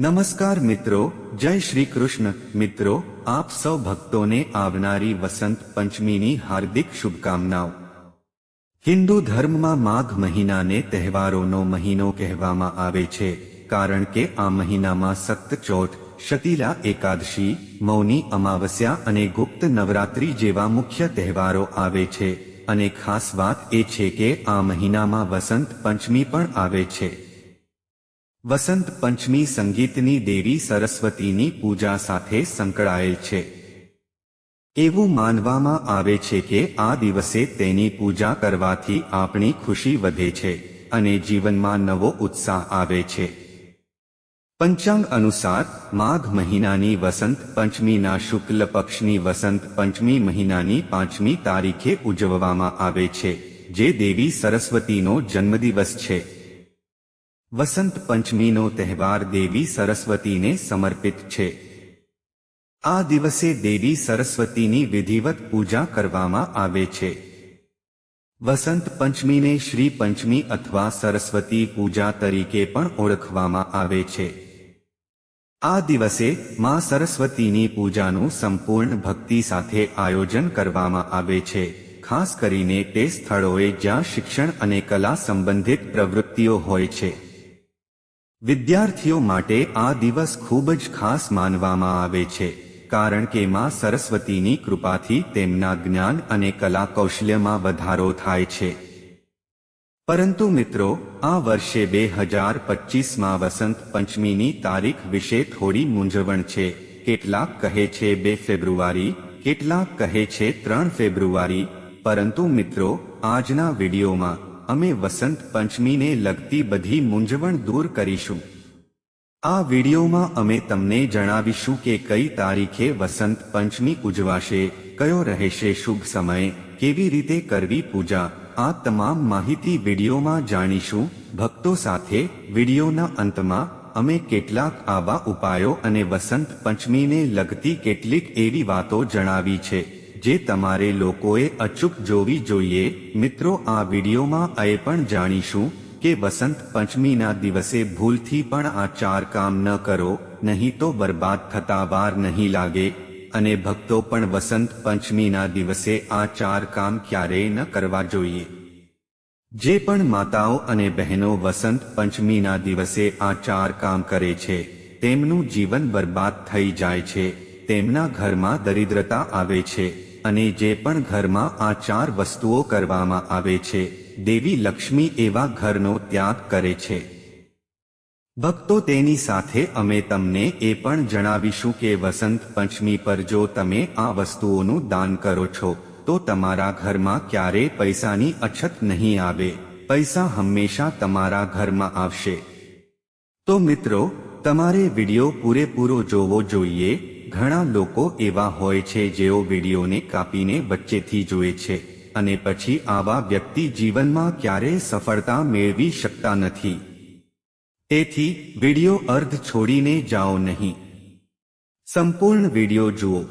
નમસ્કાર મિત્રો, જય શ્રી કૃષ્ણ. મિત્રો, આપ સૌ ભક્તોને આવનારી વસંત પંચમીની હાર્દિક શુભકામનાઓ. હિન્દુ ધર્મમાં માઘ મહિનાને તહેવારોનો મહિનો કહેવામાં આવે છે, કારણ કે આ મહિનામાં સખ્ત ચોથ, શતીલા એકાદશી, મૌની અમાવસ્યા અને ગુપ્ત નવરાત્રી જેવા મુખ્ય તહેવારો આવે છે. અને ખાસ વાત એ છે કે આ મહિનામાં વસંત પંચમી પણ આવે છે. વસંત પંચમી સંગીતની દેવી સરસ્વતીની પૂજા સાથે સંકળાયેલ છે. એવું માનવામાં આવે છે કે આ દિવસે તેની પૂજા કરવાથી આપણી ખુશી વધે છે અને જીવનમાં નવો ઉત્સાહ આવે છે. પંચાંગ અનુસાર, માઘ મહિનાની વસંત પંચમીના શુક્લ પક્ષની વસંત પંચમી મહિનાની પાંચમી તારીખે ઉજવવામાં આવે છે, જે દેવી સરસ્વતીનો જન્મદિવસ છે. વસંત પંચમીનો તહેવાર દેવી સરસ્વતીને સમર્પિત છે. આ દિવસે દેવી સરસ્વતીની વિધિવત પૂજા કરવામાં આવે છે. વસંત પંચમીને શ્રી પંચમી અથવા સરસ્વતી પૂજા તરીકે પણ ઓળખવામાં આવે છે. આ દિવસે માં સરસ્વતીની પૂજાનું સંપૂર્ણ ભક્તિ સાથે આયોજન કરવામાં આવે છે. ખાસ કરીને તે સ્થળોએ જ્યાં શિક્ષણ અને કલા સંબંધિત પ્રવૃત્તિઓ હોય છે. વિદ્યાર્થીઓ માટે આ દિવસ ખૂબ જ ખાસ માનવામાં આવે છે, કારણ કે માં સરસ્વતીની કૃપાથી તેમના જ્ઞાન અને કલા કૌશલ્યમાં વધારો થાય છે. પરંતુ મિત્રો, આ વર્ષે બે હજાર પચીસમાં વસંત પંચમીની તારીખ વિશે થોડી મૂંઝવણ છે. કેટલાક કહે છે બે ફેબ્રુઆરી, કેટલાક કહે છે ત્રણ ફેબ્રુઆરી, પરંતુ મિત્રો, આજના વિડીયોમાં અમે વસંત પંચમીને લગતી બધી મૂંઝવણ દૂર કરીશું. આ વિડીયોમાં અમે તમને જણાવીશું કે કઈ તારીખે વસંત પંચમી ઉજવાશે, કયો રહેશે શુભ સમય, કેવી રીતે કરવી પૂજા, આ તમામ માહિતી વિડીયોમાં જાણીશું. ભક્તો સાથે વિડીયોના અંતમાં અમે કેટલાક આવા ઉપાયો અને વસંત પંચમીને લગતી કેટલીક એવી વાતો જણાવી છે. જે તમારે લોકોએ અચૂક જોવી જોઈએ, મિત્રો આ વિડીયોમાં એ પણ જાણીશું કે વસંત પંચમીના દિવસે ભૂલથી પણ આ ચાર કામ ન કરો, નહીં તો બરબાદ થતા વાર નહીં લાગે, અને ભક્તો પણ વસંત પંચમીના દિવસે આ ચાર કામ ક્યારેય ન કરવા જોઈએ. જે પણ માતાઓ અને બહેનો વસંત પંચમીના દિવસે આ ચાર કામ કરે છે, તેમનું જીવન બરબાદ થઈ જાય છે, તેમના ઘરમાં દરિદ્રતા આવે છે અને જે પણ ઘરમાં આ ચાર વસ્તુઓ કરવામાં આવે છે, દેવી લક્ષ્મી એવા ઘરનો ત્યાગ કરે છે. ભક્તો તેની સાથે અમે તમને એ પણ જણાવીશું કે વસંત પંચમી પર જો તમે આ વસ્તુઓનું દાન કરો છો, તો તમારા ઘરમાં ક્યારે પૈસાની અછત નહીં આવે. પૈસા હંમેશા તમારા ઘરમાં આવશે. તો મિત્રો, તમારે વિડિયો પૂરેપૂરો જોવો જોઈએ ઘણા લોકો એવા હોય છે જેઓ વિડીયોને કાપીને વચ્ચેથી જુએ છે અને પછી આવા વ્યક્તિ જીવનમાં ક્યારેય સફળતા મેળવી શકતા નથી. તેથી, વીડિયો અર્ધ છોડીને જાઓ નહીં. સંપૂર્ણ વીડિયો જુઓ.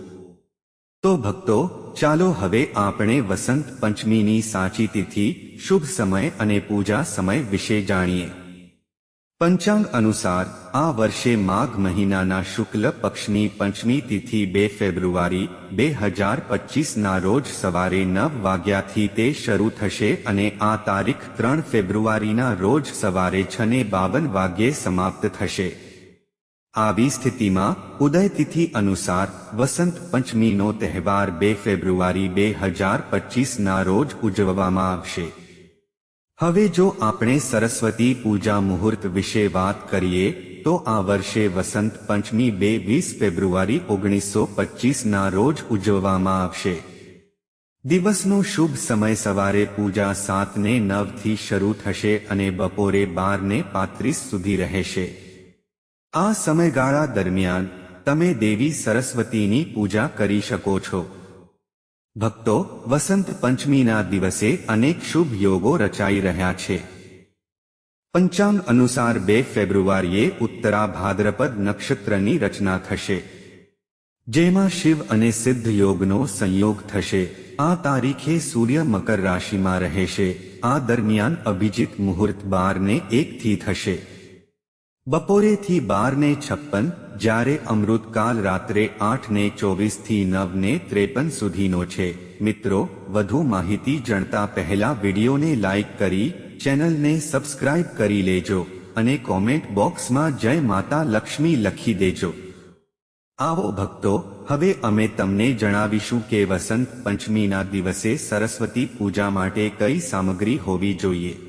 તો ભક્તો, ચાલો હવે આપણે વસંત પંચમીની સાચી તિથિ, શુભ સમય અને પૂજા સમય વિશે જાણીએ. પંચાંગ અનુસાર, આ વર્ષે માઘ મહિનાના શુક્લ પક્ષની પંચમી તિથિ બે ફેબ્રુઆરી, બે હજાર પચીસના રોજ સવારે નવ વાગ્યાથી તે શરૂ થશે અને આ તારીખ ત્રણ ફેબ્રુઆરીના રોજ સવારે છ ને બાવન વાગ્યે સમાપ્ત થશે. આવી સ્થિતિમાં, ઉદય તિથિ અનુસાર, વસંત પંચમીનો તહેવાર બે ફેબ્રુઆરી, બે હજાર પચીસના રોજ ઉજવવામાં આવશે. હવે જો આપણે સરસ્વતી પૂજા મુહૂર્ત વિશે વાત કરીએ, તો આ વર્ષે વસંત પંચમી બે વીસ ફેબ્રુઆરી ઓગણીસો પચીસના રોજ ઉજવવામાં આવશે. દિવસનો શુભ સમય સવારે પૂજા સાતને નવથી શરૂ થશે અને બપોરે બારને પાંત્રીસ સુધી રહેશે. આ સમયગાળા દરમિયાન તમે દેવી સરસ્વતીની પૂજા કરી શકો છો. ભક્તો, વસંત પંચમીના દિવસે અનેક શુભ યોગો રચાઈ રહ્યા છે. પંચાંગ અનુસાર બે ફેબ્રુઆરીએ ઉત્તરા ભાદ્રપદ નક્ષત્રની રચના થશે. જેમાં શિવ અને સિદ્ધ યોગનો સંયોગ થશે. આ તારીખે સૂર્ય મકર રાશિમાં રહેશે. આ દરમિયાન અભિજીત મુહૂર્ત બારને એકથી થશે. બપોરેથી બારને છપ્પન જ્યારે અમૃતકાલ રાત્રે આઠ ને ચોવીસથી નવ ને ત્રેપન સુધીનો છે. મિત્રો, વધુ માહિતી જણતા પહેલા વિડીયોને લાઈક કરી, ચેનલને સબસ્ક્રાઇબ કરી લેજો અને કોમેન્ટ બોક્સમાં જય માતા લક્ષ્મી લખી દેજો. આવો ભક્તો, હવે અમે તમને જણાવીશું કે વસંત પંચમીના દિવસે સરસ્વતી પૂજા માટે કઈ સામગ્રી હોવી જોઈએ.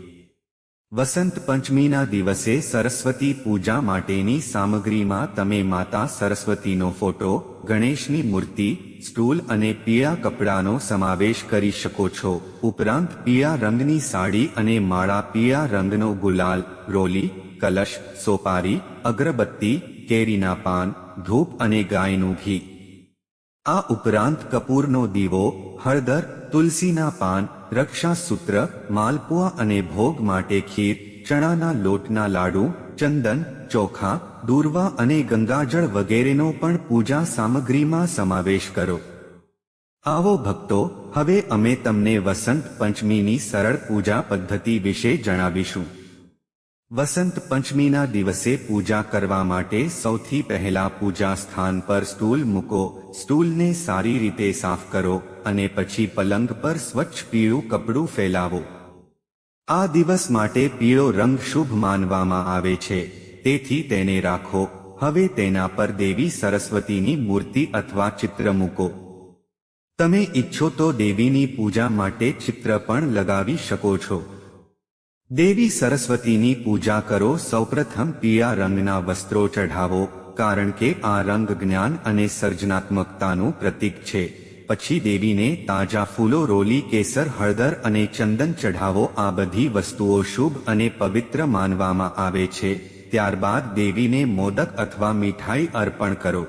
વસંત પંચમીના દિવસે સરસ્વતી પૂજા માટેની સામગ્રીમાં તમે માતા સરસ્વતીનો ફોટો, ગણેશની મૂર્તિ, સ્ટૂલ અને પીળા કપડાનો સમાવેશ કરી શકો છો. ઉપરાંત પીળા રંગની સાડી અને માળા પીળા રંગનો ગુલાલ, રોલી, કલશ, સોપારી, અગરબત્તી, કેરીના પાન, ધૂપ અને ગાયનું ઘી. આ ઉપરાંત કપૂરનો દીવો હળદર, તુલસીના પાન, રક્ષાસૂત્ર, માલપુઆ અને ભોગ માટે ખીર, ચણાના લોટના લાડુ, ચંદન, ચોખા, દૂર્વા અને ગંગાજળ વગેરેનો પણ પૂજા સામગ્રીમાં સમાવેશ કરો. આવો ભક્તો, હવે અમે તમને વસંત પંચમીની સરળ પૂજા પદ્ધતિ વિશે જણાવીશું. વસંત પંચમીના દિવસે પૂજા કરવા માટે સૌથી પહેલા પૂજા સ્થાન પર સ્ટૂલ મૂકો, સ્ટૂલને સારી રીતે સાફ કરો અને પછી પલંગ પર સ્વચ્છ પીળું કપડું ફેલાવો. આ દિવસ માટે પીળો રંગ શુભ માનવામાં આવે છે. તેથી તેને રાખો. હવે તેના પર દેવી સરસ્વતીની મૂર્તિ અથવા ચિત્ર મૂકો. તમે ઈચ્છો તો દેવીની પૂજા માટે ચિત્ર પણ લગાવી શકો છો. દેવી સરસ્વતીની પૂજા કરો, સૌપ્રથમ પીળા રંગના વસ્ત્રો ચઢાવો, કારણ કે આ રંગ જ્ઞાન અને સર્જનાત્મકતાનું પ્રતીક છે. પછી દેવીને તાજા ફૂલો, રોલી, કેસર, હળદર અને ચંદન ચઢાવો, આ બધી વસ્તુઓ શુભ અને પવિત્ર માનવામાં આવે છે. ત્યારબાદ દેવીને મોદક અથવા મીઠાઈ અર્પણ કરો.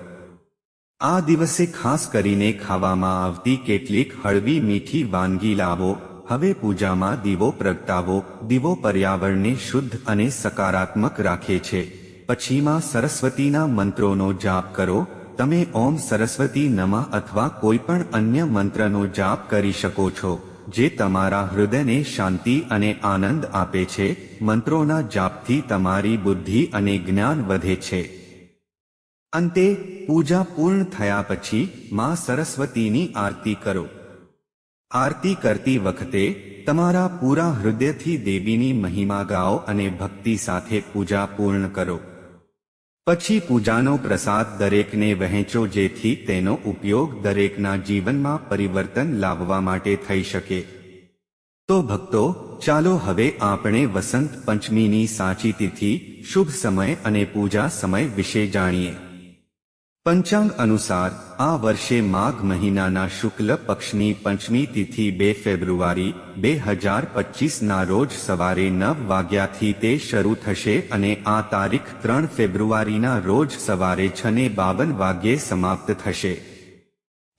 આ દિવસે ખાસ કરીને ખાવામાં આવતી કેટલીક હળવી મીઠી વાનગી લાવો. હવે પૂજામાં દીવો પ્રગટાવો, દીવો પર્યાવરણને શુદ્ધ અને સકારાત્મક રાખે છે. પછીમાં સરસ્વતીના મંત્રોનો જાપ કરો. તમે ઓમ સરસ્વતી નમઃ અથવા કોઈપણ અન્ય મંત્રનો જાપ કરી શકો છો, જે તમારા હૃદયને શાંતિ અને આનંદ આપે છે. મંત્રોના જાપથી તમારી બુદ્ધિ અને જ્ઞાન વધે છે. અંતે, પૂજા પૂર્ણ થયા પછી માં સરસ્વતીની આરતી કરો. આરતી કરતી વખતે તમારા પૂરા હૃદયથી દેવીની મહિમા ગાઓ અને ભક્તિ સાથે પૂજા પૂર્ણ કરો. પછી પૂજાનો પ્રસાદ દરેકને વહેંચો જેથી તેનો ઉપયોગ દરેકના જીવનમાં પરિવર્તન લાવવા માટે થઈ શકે. તો ભક્તો, ચાલો હવે આપણે વસંત પંચમીની સાચી તિથિ, શુભ સમય અને પૂજા સમય વિશે જાણીએ. પંચાંગ અનુસાર, આ વર્ષે માઘ મહિનાના શુક્લ પક્ષની પંચમી તિથિ બે ફેબ્રુઆરી, બે હજાર પચીસના રોજ સવારે નવ વાગ્યાથી તે શરૂ થશે અને આ તારીખ ત્રણ ફેબ્રુઆરીના રોજ સવારે છને બાવન વાગ્યે સમાપ્ત થશે.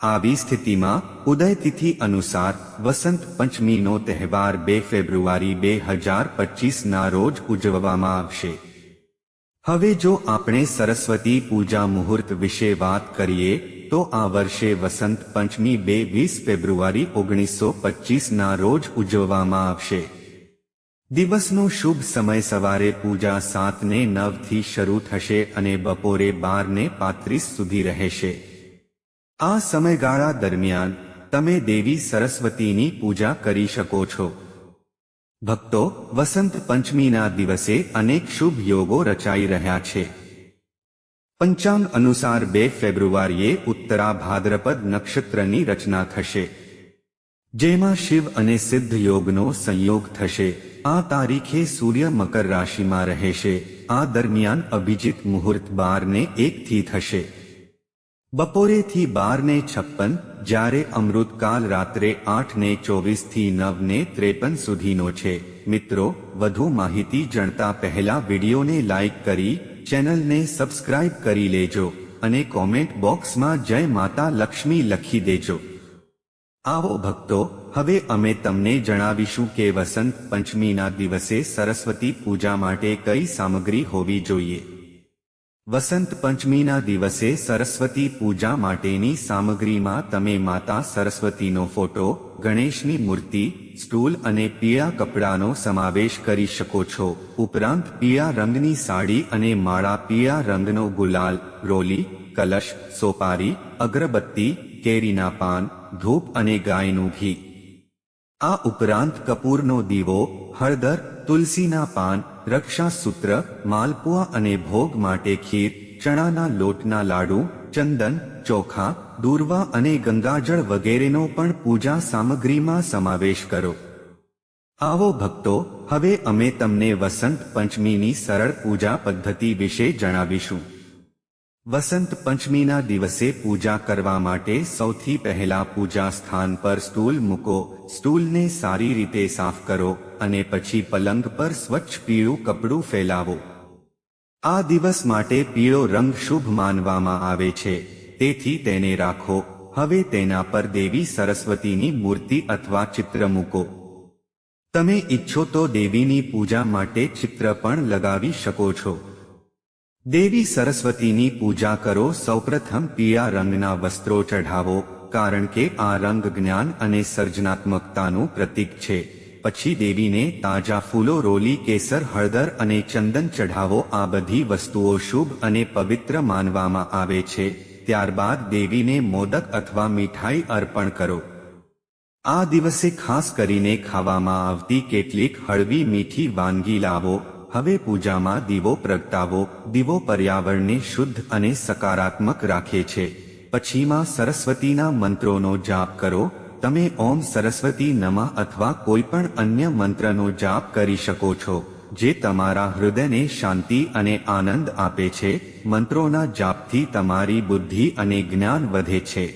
આવી સ્થિતિમાં, ઉદય તિથિ અનુસાર, વસંત પંચમીનો તહેવાર બે ફેબ્રુઆરી બે હજાર પચીસના રોજ ઉજવવામાં આવશે. હવે જો આપણે સરસ્વતી પૂજા મુહૂર્ત વિશે વાત કરીએ, તો આ વર્ષે વસંત પંચમી બે વીસ ફેબ્રુઆરી ઓગણીસો પચીસના રોજ ઉજવવામાં આવશે. દિવસનો શુભ સમય સવારે પૂજા સાતને નવથી શરૂ થશે અને બપોરે બારને પાંત્રીસ સુધી રહેશે. આ સમયગાળા દરમિયાન તમે દેવી સરસ્વતીની પૂજા કરી શકો છો. ભક્તો, વસંત પંચમીના દિવસે અનેક શુભ યોગો રચાઈ રહ્યા છે. પંચાંગ અનુસાર બે ફેબ્રુઆરીએ ઉત્તરા ભાદ્રપદ નક્ષત્રની રચના થશે, જેમાં શિવ અને સિદ્ધ યોગનો સંયોગ થશે. આ તારીખે સૂર્ય મકર રાશિમાં રહેશે. આ દરમિયાન અભિજીત મુહૂર્ત બારને એકથી થશે. બપોરેથી બાર ને છપ્પન, જ્યારે અમૃતકાલ રાત્રે આઠ ને ચોવીસથી નવ ને ત્રેપન સુધીનો છે. મિત્રો, વધુ માહિતી જણતા પહેલા વિડીયોને લાઇક કરી, ચેનલને સબસ્ક્રાઇબ કરી લેજો અને કોમેન્ટ બોક્સમાં જય માતા લક્ષ્મી લખી દેજો. આવો ભક્તો, હવે અમે તમને જણાવીશું કે વસંત પંચમીના દિવસે સરસ્વતી પૂજા માટે કઈ સામગ્રી હોવી જોઈએ. વસંત પંચમીના દિવસે સરસ્વતી પૂજા માટેની સામગ્રીમાં તમે માતા સરસ્વતીનો ફોટો, ગણેશની મૂર્તિ, સ્ટૂલ અને પીળા કપડાનો સમાવેશ કરી શકો છો. ઉપરાંત પીળા રંગની સાડી અને માળા પીળા રંગનો ગુલાલ, રોલી, કલશ, સોપારી, અગરબત્તી, કેરીના પાન, ધૂપ અને ગાયનું ઘી. આ ઉપરાંત કપૂરનો દીવો, હળદર, તુલસીના પાન રક્ષાસૂત્ર, માલપુઆ અને ભોગ માટે ખીર, ચણાના લોટના લાડુ, ચંદન, ચોખા, દૂર્વા અને ગંગાજળ વગેરેનો પણ પૂજા સામગ્રીમાં સમાવેશ કરો. આવો ભક્તો, હવે અમે તમને વસંત પંચમીની સરળ પૂજા પદ્ધતિ વિશે જણાવીશું. વસંત પંચમીના દિવસે પૂજા કરવા માટે સૌથી પહેલા પૂજા સ્થાન પર સ્ટૂલ મૂકો, સ્ટૂલને સારી રીતે સાફ કરો અને પછી પલંગ પર સ્વચ્છ પીળું કપડું ફેલાવો. આ દિવસ માટે પીળો રંગ શુભ માનવામાં આવે છે, તેથી તેને રાખો. હવે તેના પર દેવી સરસ્વતીની મૂર્તિ અથવા ચિત્ર મૂકો. તમે ઈચ્છો તો દેવીની પૂજા માટે ચિત્ર પણ લગાવી શકો છો. દેવી સરસ્વતીની પૂજા કરો, સૌપ્રથમ પીળા રંગના વસ્ત્રો ચઢાવો, કારણ કે આ રંગ જ્ઞાન અને સર્જનાત્મકતાનું પ્રતીક છે. પછી દેવીને તાજા ફૂલો, રોલી, કેસર, હળદર અને ચંદન ચઢાવો. આ બધી વસ્તુઓ શુભ અને પવિત્ર માનવામાં આવે છે. ત્યારબાદ દેવીને મોદક અથવા મીઠાઈ અર્પણ કરો. આ દિવસે ખાસ કરીને ખાવામાં આવતી કેટલીક હળવી મીઠી વાનગી લાવો. હવે પૂજામાં દીવો પ્રગટાવો, દીવો પર્યાવરણને શુદ્ધ અને સકારાત્મક રાખે છે. પછીમાં સરસ્વતીના મંત્રોનો જાપ કરો. તમે ઓમ સરસ્વતી નમઃ અથવા કોઈ પણ અન્ય મંત્રનો જાપ કરી શકો છો, જે તમારા હૃદયને શાંતિ અને આનંદ આપે છે. મંત્રોના જાપથી તમારી બુદ્ધિ અને જ્ઞાન વધે છે.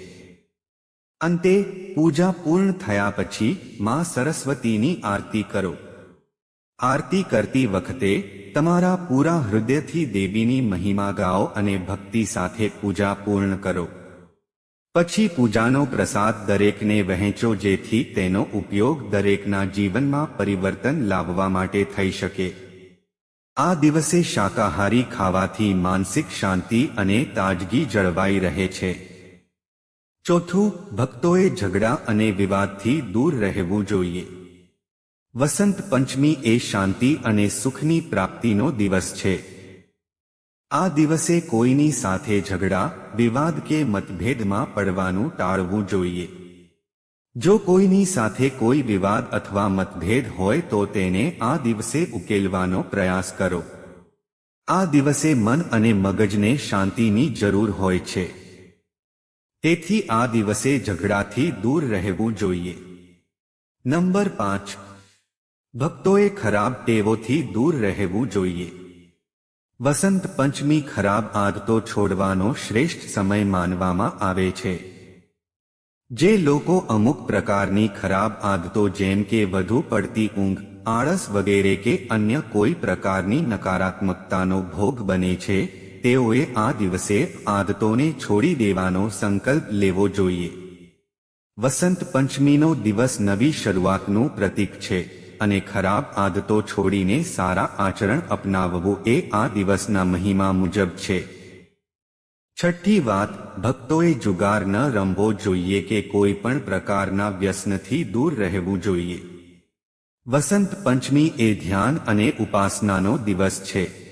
અંતે, પૂજા પૂર્ણ થયા પછી માં સરસ્વતીની આરતી કરો. આરતી કરતી વખતે તમારા પૂરા હૃદયથી દેવીની મહિમા ગાઓ અને ભક્તિ સાથે પૂજા પૂર્ણ કરો. પછી પૂજાનો પ્રસાદ દરેકને વહેંચો જેથી તેનો ઉપયોગ દરેકના જીવનમાં પરિવર્તન લાવવા માટે થઈ શકે. આ દિવસે શાકાહારી ખાવાથી માનસિક શાંતિ અને તાજગી જળવાઈ રહે છે. ચોથું, ભક્તોએ ઝઘડા અને વિવાદથી દૂર રહેવું જોઈએ. વસંત પંચમી એ શાંતિ અને સુખની પ્રાપ્તિનો દિવસ છે. આ દિવસે કોઈની સાથે ઝઘડા, વિવાદ કે મતભેદમાં પડવાનું ટાળવું જોઈએ. જો કોઈની સાથે કોઈ વિવાદ અથવા મતભેદ હોય તો તેને આ દિવસે ઉકેલવાનો પ્રયાસ કરો. આ દિવસે મન અને મગજને શાંતિની જરૂર હોય છે. તેથી આ દિવસે ઝઘડાથી દૂર રહેવું જોઈએ. નંબર પાંચ. ભક્તોએ ખરાબ ટેવોથી દૂર રહેવું જોઈએ. વસંત પંચમી ખરાબ આદતો છોડવાનો શ્રેષ્ઠ સમય માનવામાં આવે છે. જે લોકો અમુક પ્રકારની ખરાબ આદતો જેમ કે વધુ પડતી ઊંઘ, આળસ વગેરે કે અન્ય કોઈ પ્રકારની નકારાત્મકતાનો ભોગ બને છે, તેઓએ આ દિવસે આદતોને છોડી દેવાનો સંકલ્પ લેવો જોઈએ. વસંત પંચમીનો દિવસ નવી શરૂઆતનું પ્રતીક છે. અને ખરાબ આદતો છોડીને સારા આચરણ અપનાવવું એ આ દિવસના મહિમા મુજબ છે. છઠ્ઠી વાત, ભક્તોએ જુગાર ન રમવો જોઈએ કે કોઈ પણ પ્રકારના વ્યસનથી દૂર રહેવું જોઈએ. વસંત પંચમી એ ધ્યાન અને ઉપાસનાનો દિવસ છે.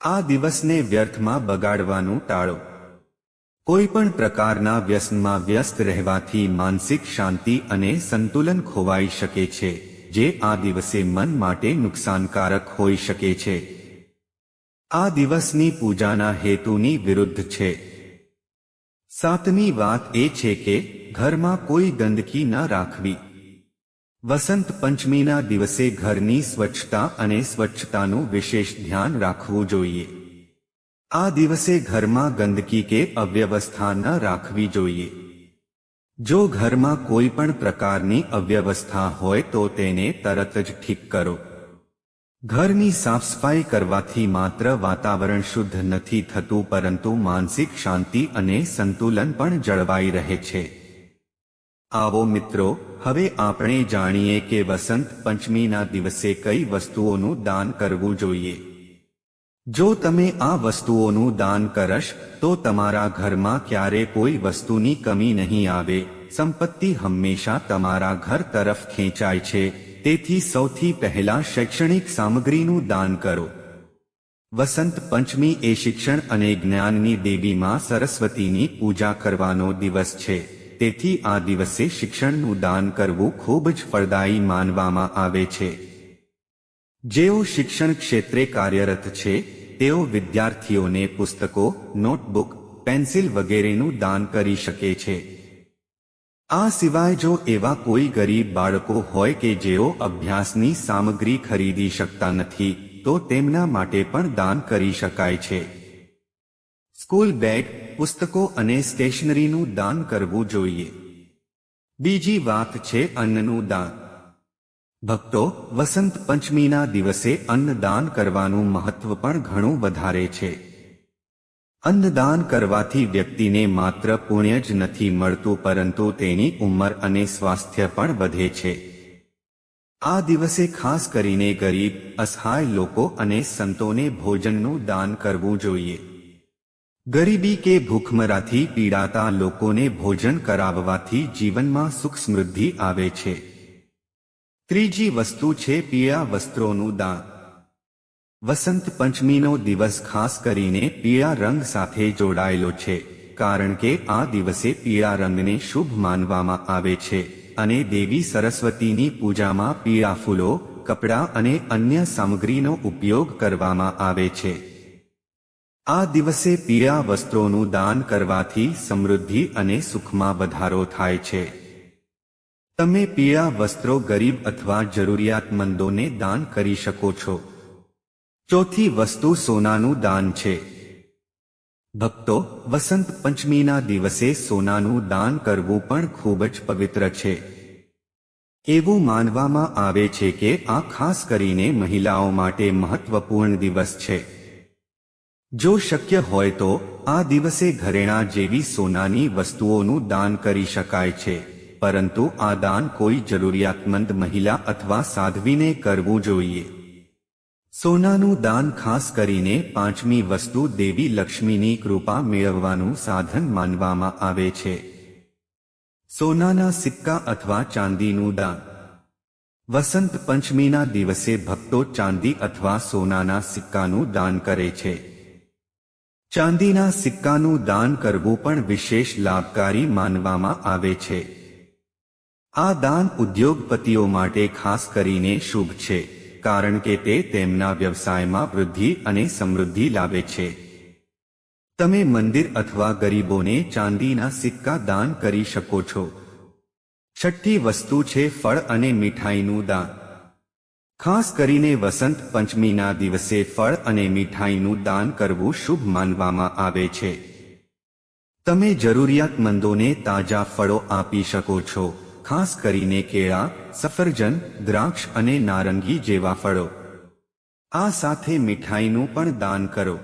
આ દિવસને વ્યર્થમાં બગાડવાનું ટાળો. કોઈ પણ પ્રકારના વ્યસનમાં વ્યસ્ત રહેવાથી માનસિક શાંતિ અને સંતુલન ખોવાઈ શકે છે. જે આ દિવસે મન માટે નુકસાનકારક હોઈ શકે છે. આ દિવસની પૂજાના હેતુની વિરુદ્ધ છે. સાતમી વાત એ છે કે ઘરમાં કોઈ ગંદકી ન રાખવી. વસંત પંચમીના દિવસે ઘરની સ્વચ્છતા અને સ્વચ્છતાનું વિશેષ ધ્યાન રાખવું જોઈએ. આ દિવસે ઘરમાં ગંદકી કે અવ્યવસ્થા ન રાખવી જોઈએ. જો ઘરમાં કોઈ પણ પ્રકારની અવ્યવસ્થા હોય તો તેને તરત જ ઠીક કરો. ઘરની સાફ સફાઈ કરવાથી માત્ર વાતાવરણ શુદ્ધ નથી થતું, પરંતુ માનસિક શાંતિ અને સંતુલન પણ જળવાઈ રહે છે. આવો મિત્રો, હવે આપણે જાણીએ કે વસંત પંચમીના દિવસે કઈ વસ્તુઓનું દાન કરવું જોઈએ. જો તમે આ વસ્તુઓનું દાન કરશ, તો તમારા ઘરમાં ક્યારે કોઈ વસ્તુની કમી નહીં આવે. સંપત્તિ હંમેશા તમારા ઘર તરફ ખેંચાય છે. તેથી સૌથી પહેલા શૈક્ષણિક સામગ્રીનું દાન કરો. વસંત પંચમી એ શિક્ષણ અને જ્ઞાનની દેવીમાં સરસ્વતીની પૂજા કરવાનો દિવસ છે. તેથી આ દિવસે શિક્ષણનું દાન કરવું ખૂબ જ ફળદાયી માનવામાં આવે છે. જેઓ શિક્ષણ ક્ષેત્રે કાર્યરત છે તેઓ વિદ્યાર્થીઓને પુસ્તકો, નોટબુક, પેન્સિલ વગેરેનું દાન કરી શકે છે. આ સિવાય જો એવા કોઈ ગરીબ બાળકો હોય કે જેઓ અભ્યાસની સામગ્રી ખરીદી શકતા નથી, તો તેમના માટે પણ દાન કરી શકાય છે. સ્કૂલ બેગ, પુસ્તકો અને સ્ટેશનરીનું દાન કરવું જોઈએ. બીજી વાત છે અન્નનું દાન. ભક્તો, વસંત પંચમીના દિવસે અન્નદાન કરવાનું મહત્વ પણ ઘણું વધારે છે. અન્નદાન કરવાથી વ્યક્તિને માત્ર પુણ્ય જ નથી મળતું, પરંતુ તેની ઉંમર અને સ્વાસ્થ્ય પણ વધે છે. આ દિવસે ખાસ કરીને ગરીબ, અસહાય લોકો અને સંતોને ભોજનનું દાન કરવું જોઈએ. ગરીબી કે ભૂખમરાથી પીડાતા લોકોને ભોજન કરાવવાથી જીવનમાં સુખ સમૃદ્ધિ આવે છે. ત્રીજી વસ્તુ છે પીળા વસ્ત્રોનું દાન. વસંત પંચમીનો દિવસ ખાસ કરીને પીળા રંગ સાથે જોડાયેલો છે, કારણ કે આ દિવસે પીળા રંગને શુભ માનવામાં આવે છે અને દેવી સરસ્વતીની પૂજામાં પીળા ફૂલો, કપડાં અને અન્ય સામગ્રીનો ઉપયોગ કરવામાં આવે છે. આ દિવસે પીળા વસ્ત્રોનું દાન કરવાથી સમૃદ્ધિ અને સુખમાં વધારો થાય છે. તમે પીળા વસ્ત્રો ગરીબ અથવા જરૂરિયાતમંદોને દાન કરી શકો છો. ચોથી વસ્તુ સોનાનું દાન છે. ભક્તો, વસંત પંચમીના દિવસે સોનાનું દાન કરવું પણ ખૂબ જ પવિત્ર છે. એવું માનવામાં આવે છે કે આ ખાસ કરીને મહિલાઓ માટે મહત્વપૂર્ણ દિવસ છે. જો શક્ય હોય તો, આ દિવસે ઘરેણા જેવી સોનાની વસ્તુઓનું દાન કરી શકાય છે. પરંતુ આ દાન કોઈ જરૂરિયાતમંદ મહિલા અથવા સાધ્વીને કરવું જોઈએ. સોનાનું દાન ખાસ કરીને પાંચમી વસ્તુ દેવી લક્ષ્મીની કૃપા મેળવવાનું સાધન માનવામાં આવે છે. સોનાના સિક્કા અથવા ચાંદીનું દાન. વસંત પંચમીના દિવસે ભક્તો ચાંદી અથવા સોનાના સિક્કાનું દાન કરે છે. ચાંદીના સિક્કાનું દાન કરવું પણ વિશેષ લાભકારી માનવામાં આવે છે. આ દાન ઉદ્યોગપતિઓ માટે ખાસ કરીને શુભ છે, કારણ કે તે તેમના વ્યવસાયમાં વૃદ્ધિ અને સમૃદ્ધિ લાવે છે. તમે મંદિર અથવા ગરીબોને ચાંદીના સિક્કા દાન કરી શકો છો. છઠ્ઠી વસ્તુ છે ફળ અને મીઠાઈનું દાન. ખાસ કરીને વસંત પંચમીના દિવસે ફળ અને મીઠાઈનું દાન કરવું શુભ માનવામાં આવે છે. તમે જરૂરિયાતમંદોને તાજા ફળો આપી શકો છો. ખાસ કરીને કેળા, સફરજન, દ્રાક્ષ અને નારંગી જેવા ફળો. આ સાથે મીઠાઈનું પણ દાન કરો.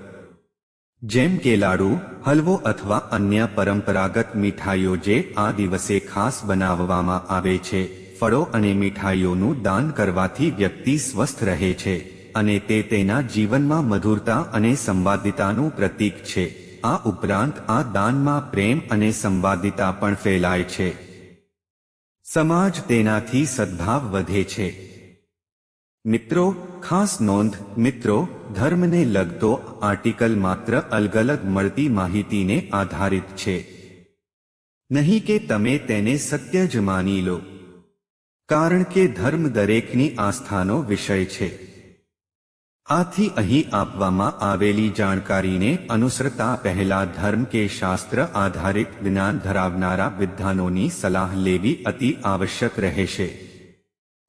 જેમ કે લાડુ, હલવો અથવા અન્ય પરંપરાગત મીઠાઈઓ જે આ દિવસે ખાસ બનાવવામાં આવે છે, ફળો અને મીઠાઈઓનું દાન કરવાથી વ્યક્તિ સ્વસ્થ રહે છે અને તે તેના જીવનમાં મધુરતા અને સંવાદિતાનું પ્રતીક છે. આ ઉપરાંત આ દાનમાં પ્રેમ અને સંવાદિતા પણ ફેલાય છે. સમાજ તેનાથી સદભાવ વધે છે. મિત્રો, ખાસ નોંધ, મિત્રો, ધર્મને લગતો આર્ટિકલ માત્ર અલગ અલગ મળતી માહિતીને આધારિત છે. નહીં કે તમે તેને સત્ય જ માની લો. કારણ કે ધર્મ દરેકની આસ્થાનો વિષય છે. આથી અહીં આપવામાં આવેલી જાણકારીને અનુસરતા પહેલા ધર્મ કે શાસ્ત્ર આધારિત જ્ઞાન ધરાવનારા વિદ્વાનોની સલાહ લેવી અતિ આવશ્યક રહેશે.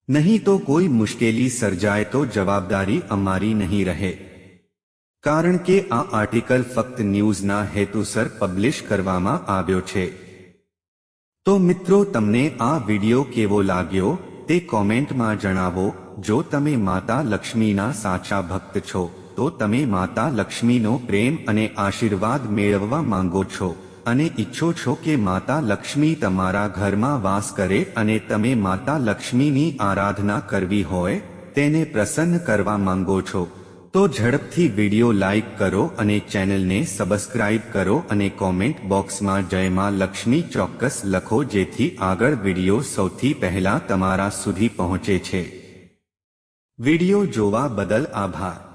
નહીં તો કોઈ મુશ્કેલી સર્જાય તો જવાબદારી અમારી નહીં રહે. કારણ કે આ આર્ટિકલ ફક્ત ન્યૂઝના હેતુસર પબ્લિશ કરવામાં આવ્યો છે. તો મિત્રો, તમને આ વિડિયો કેવો લાગ્યો તે કોમેન્ટમાં જણાવો. જો તમે માતા લક્ષ્મીના સાચા ભક્ત છો, તો તમે માતા લક્ષ્મીનો પ્રેમ અને આશીર્વાદ મેળવવા માંગો છો અને ઈચ્છો છો કે માતા લક્ષ્મી તમારા ઘરમાં વાસ કરે અને તમે માતા લક્ષ્મીની આરાધના કરવી હોય, તેને પ્રસન્ન કરવા માંગો છો. તો ઝડપથી વિડિયો લાઇક કરો અને ચેનલને સબસ્ક્રાઇબ કરો અને કોમેન્ટ બોક્સમાં જય માં લક્ષ્મી ચોક્કસ લખો જેથી આગળ વિડિયો સૌથી પહેલા તમારા સુધી પહોંચે છે. વિડિયો જોવા બદલ આભાર.